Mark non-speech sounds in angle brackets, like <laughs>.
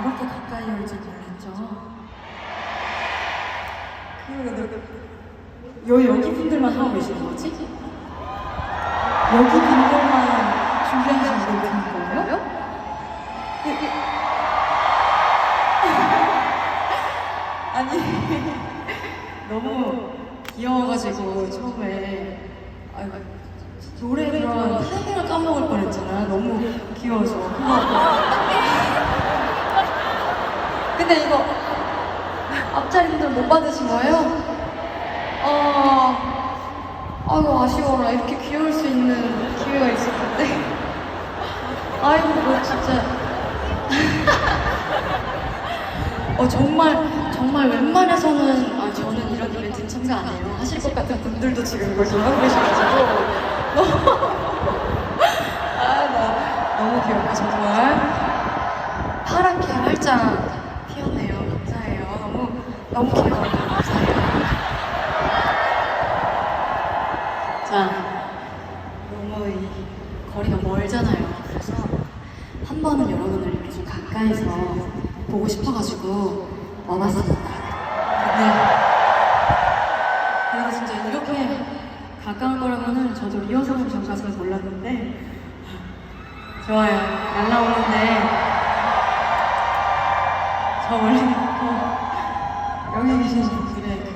이렇게 가까이 올 줄 몰랐죠. 요 여기 분들만 하고 계시는 거지? 여기 분들만 준비하시는 거예요? 네? 예, 예. <laughs> 아니 <laughs> 너무 귀여워가지고 처음에 아, 아 노래 그런 타이밍을 까먹을 뻔 했잖아. 너무 귀여워서 <laughs> 근데 이거 앞자리 분들 못 받으신 거예요? 어... 아이고 아쉬워라. 이렇게 귀여울 수 있는 기회가 있었는데. 아이고 뭐 진짜. <laughs> 어 정말 정말 웬만해서는 아 저는 이런 이벤트 참가 안 해요. 하실 것 같은 분들도 지금 이걸 좋아하고 계셔가지고. <laughs> 너무 아나 너무 귀엽고 정말. 파랗게 감사해요 너무 감사해요 자 너무 이 거리가 멀잖아요 그래서 한 번은 여러분을 이렇게 좀 가까이서 보고 싶어가지고 와봤습니다. 네. 그래서 진짜 이렇게 가까운 거라면은 저도 리허설을 전까지는 몰랐는데 좋아요. 날라오는데 저 원래 어, 여기 계신 분들의